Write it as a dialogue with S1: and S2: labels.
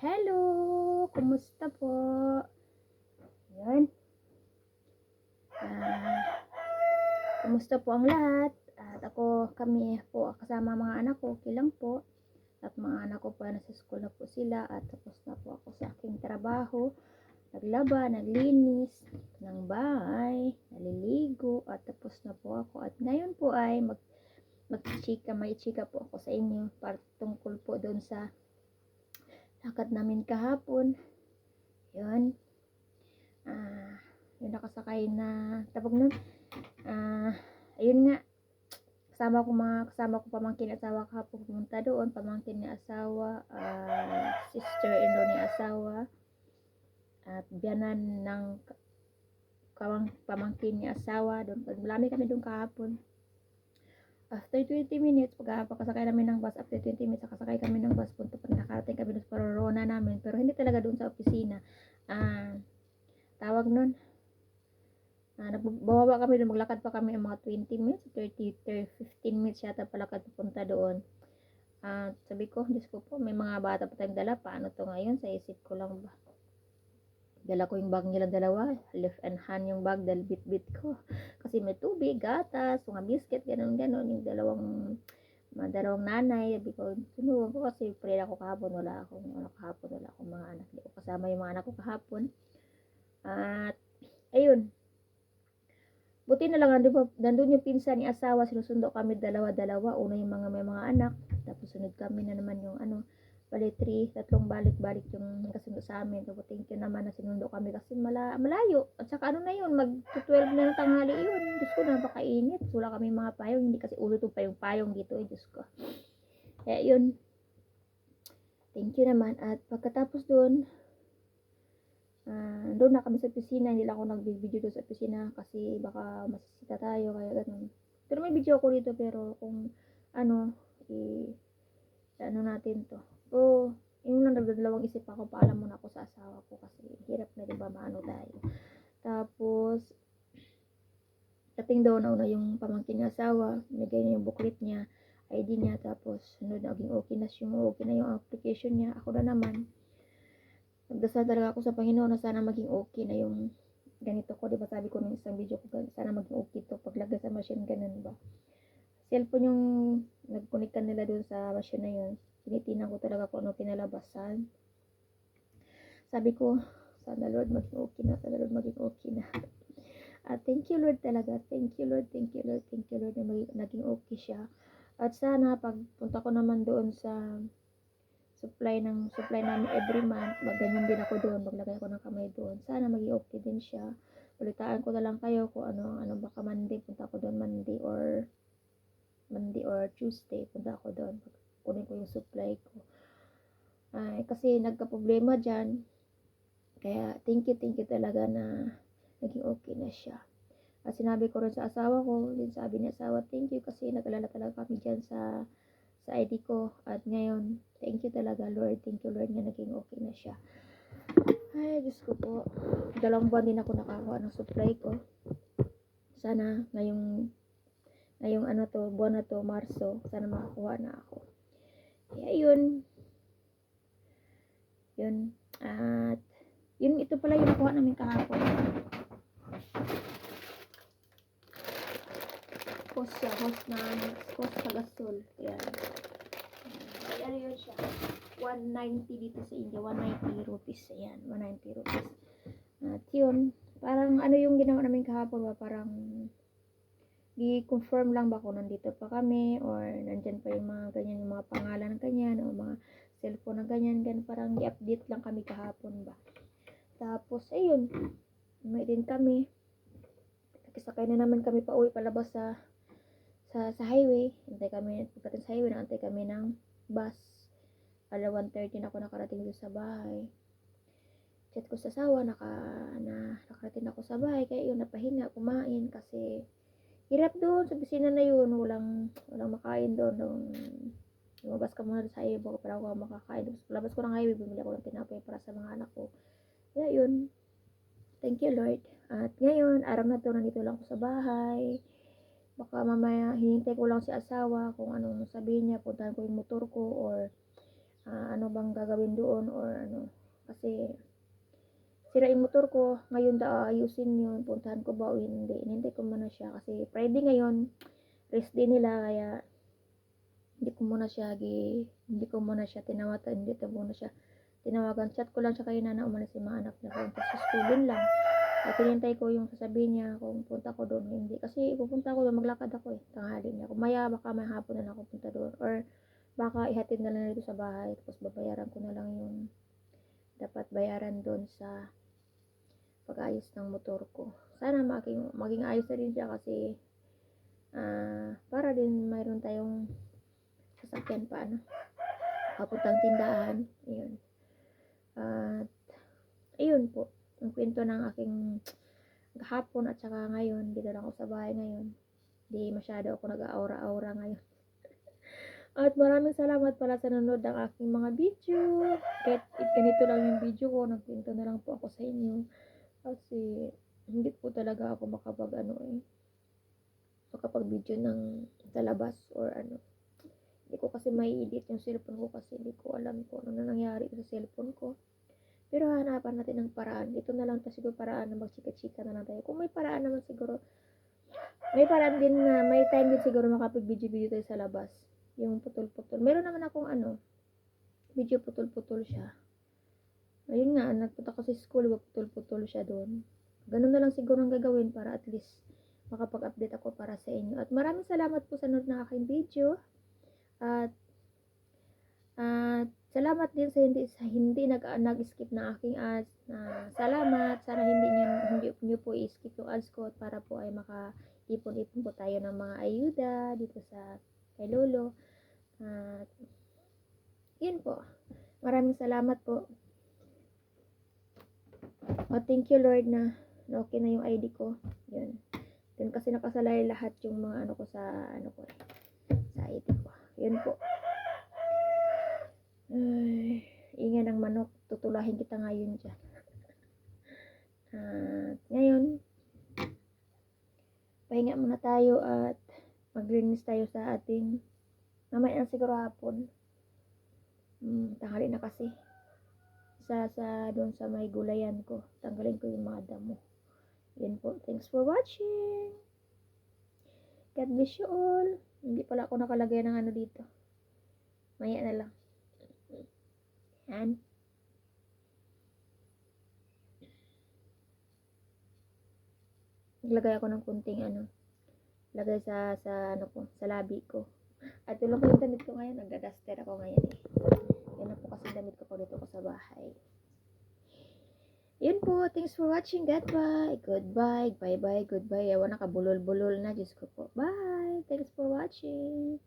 S1: Hello! Kumusta po? Yan. Ah, kumusta po ang lahat? At ako, kami po, kasama mga anak ko, okay lang po. At mga anak ko po, nasa school na po sila. At tapos na po ako sa aking trabaho. Naglaba, naglinis ng bahay, naliligo, at tapos na po ako. At ngayon po ay mag magchika, may chika po ako sa inyo para tungkol po doon sa lakad namin kahapon. Yun. Ah, yung nakasakay na tabog nun. Ah, ayun nga. Kasama ko mga kasama ko pamangkin at asawa kahapon pumunta doon, pamangkin ni asawa, ah, sister-in-law ni asawa at biyanan ng pamangkin ni asawa doon. Marami kami doon kahapon. After 20 minutes, pag pagkasakay namin ng bus, after 20 minutes, nakasakay kami ng bus, punta pa nakarating kami sa parorona namin, pero hindi talaga doon sa opisina. Ah, tawag nun, ah, nag- bumaba kami doon, maglakad pa kami ng mga 20 minutes, 30, 30, 15 minutes yata palakad papunta doon. Ah, sabi ko, Diyos ko po, may mga bata pa tayong dala, paano to ngayon? Sa isip ko lang ba? Dala ko yung bag nila dalawa, left and hand yung bag, dal bit-bit ko. Kasi may tubig, gatas, mga biscuit, ganun ganon Yung dalawang, mga dalawang nanay, sabi ko, sunod ko kasi prayer ako kahapon, wala akong, ano kahapon, wala akong mga anak. Hindi ko kasama yung mga anak ko kahapon. At, ayun. Buti na lang, nandun, nandun yung pinsan ni asawa, sinusundo kami dalawa-dalawa. Una yung mga may mga anak, tapos sunod kami na naman yung ano, bali three, tatlong balik-balik yung kasundo sa amin. So, thank you naman na sinundo kami kasi mala, malayo. At saka ano na yun, mag 12 na ng tanghali yun. Diyos ko, napakainit. Wala kami mga payong, hindi kasi ulo to pa yung payong dito eh, Diyos ko. Kaya yun, thank you naman. At pagkatapos doon, ah doon na kami sa opisina, hindi lang ako nag-video doon sa opisina kasi baka masisita tayo, kaya ganun. Pero may video ako dito, pero kung ano, i ano natin to. So, yun lang nagdadalawang isip ako, paalam muna ako sa asawa ko kasi hirap na diba maano tayo. Tapos, dating daw na yung pamangkin ng asawa, nagay niya yung booklet niya, ID niya, tapos sunod naging okay na siya, okay na yung application niya. Ako na naman, nagdasal talaga ako sa Panginoon na sana maging okay na yung ganito ko, di ba sabi ko nung isang video ko, sana maging okay to paglagay sa machine, ganun ba. Cellphone yung ka nila doon sa machine na yun. Tinitingnan ko talaga kung ano pinalabasan. Sabi ko, sana Lord maging okay na, sana Lord maging okay na. At thank you Lord talaga, thank you Lord, thank you Lord, thank you Lord na maging, naging okay siya. At sana pagpunta ko naman doon sa supply ng supply namin every month, magganyan din ako doon, maglagay ako ng kamay doon. Sana maging okay din siya. Ulitaan ko na lang kayo kung ano ano baka Monday punta ako doon Monday or Monday or Tuesday punta ako doon. Kunin ko yung supply ko. Ay, kasi nagka-problema dyan. Kaya thank you, thank you talaga na naging okay na siya. At sinabi ko rin sa asawa ko, din sabi ni asawa, thank you kasi nag-alala talaga kami dyan sa sa ID ko. At ngayon, thank you talaga Lord. Thank you Lord nga naging okay na siya. Ay, Diyos ko po. Dalawang buwan din ako nakakuha ng supply ko. Sana ngayong ngayong ano to, buwan na to, Marso, sana makakuha na ako. Kaya yun. Yun. At yun, ito pala yung nakuha namin kahapon. Cost siya, cost na, cost sa gasol. Yan. Ay, ano yun siya? 190 dito sa India, 190 rupees. Ayan, 190 rupees. At yun, parang ano yung ginawa namin kahapon ba, parang i-confirm lang ba kung nandito pa kami or nandyan pa yung mga ganyan, yung mga pangalan ng ganyan o mga cellphone ng ganyan, ganyan, parang i-update lang kami kahapon ba. Tapos, ayun, may din kami. Sakay na naman kami pa uwi palabas sa sa sa highway. Antay kami, pagdating sa highway, naantay kami ng bus. Ala 1.30 na ako nakarating doon sa bahay. Chat ko sa asawa, naka, na, nakarating ako sa bahay. Kaya yun, napahinga, kumain kasi hirap doon sa opisina na yun. Walang, walang makain doon. Nung, lumabas ka muna sa highway bago para ako makakain. Tapos palabas ko ng highway, bumili ako ng tinapay para sa mga anak ko. Kaya yun, thank you Lord. At ngayon, araw na to, nandito lang ako sa bahay. Baka mamaya, hinintay ko lang si asawa kung anong sabihin niya, puntahan ko yung motor ko or ah, ano bang gagawin doon or ano. Kasi sira yung motor ko. Ngayon da ayusin yun. Puntahan ko ba o hindi. Inintay ko muna siya. Kasi Friday ngayon, rest day nila. Kaya hindi ko muna siya gi, hindi ko muna siya tinawatan. Hindi ko muna siya tinawagan. Chat ko lang siya kayo na na umalis yung mga anak niya. Punta sa school din lang. At tinintay ko yung sasabihin niya kung punta ko doon hindi. Kasi pupunta ko doon, maglakad ako eh. Tanghali niya. Kung maya, baka may hapon na lang ako punta doon. Or baka ihatid na lang dito sa bahay. Tapos babayaran ko na lang yung dapat bayaran doon sa pag-ayos ng motor ko. Sana maging, maging ayos na rin siya kasi ah para din mayroon tayong sasakyan pa ano papuntang tindahan. Ayun. At ayun po ang kwento ng aking hapon at saka ngayon dito lang ako sa bahay ngayon. Di masyado ako nag-aura-aura ngayon. At maraming salamat pala sa nanonood ng aking mga video. Kahit ganito lang yung video ko nagkwento na lang po ako sa inyo kasi hindi po talaga ako makapag ano eh makapag video ng sa labas or ano. Hindi ko kasi may edit yung cellphone ko kasi hindi ko alam kung ano na nangyari sa cellphone ko. Pero hanapan natin ng paraan. Ito na lang ta siguro paraan na magchika-chika na lang tayo. Kung may paraan naman siguro may paraan din na may time din siguro makapag video video tayo sa labas. Yung putol-putol. Meron naman akong ano video putol-putol siya ayun nga nagpunta ko sa school putol-putol siya doon ganun na lang siguro ang gagawin para at least makapag-update ako para sa inyo. At maraming salamat po sa nanood ng aking video. At at salamat din sa hindi sa hindi nag nag-skip ng aking ads. Na salamat. Sana hindi niyo hindi niyo po i-skip yung ads ko para po ay maka-ipon-ipon po tayo ng mga ayuda dito sa kay Lolo. At yun po. Maraming salamat po. Oh, thank you Lord na na okay na yung ID ko. Yun. Yun kasi nakasalay lahat yung mga ano ko sa ano ko eh, sa ID ko. Yun po. Ay, ingay ng manok. Tutulahin kita ngayon dyan. At ngayon, pahinga muna tayo at maglinis tayo sa ating mamaya na siguro hapon. Hmm, tanghali na kasi. Sa, sa, doon sa may gulayan ko. Tanggalin ko yung mga damo. Yun po. Thanks for watching. God bless you all. Hindi pala ako nakalagay ng ano dito. Maya na lang. Yan. Naglagay ako ng kunting ano. Lagay sa sa ano ko, sa labi ko. At tulong ko yung damit ko ngayon. Nagda-duster ako ngayon eh. Yan na po kasi damit ko pag dito ko sa bahay. Yun po. Thanks for watching. Goodbye. Goodbye. Bye-bye. Goodbye. Ewan nakabulol-bulol na. Diyos ko po. Bye. Thanks for watching.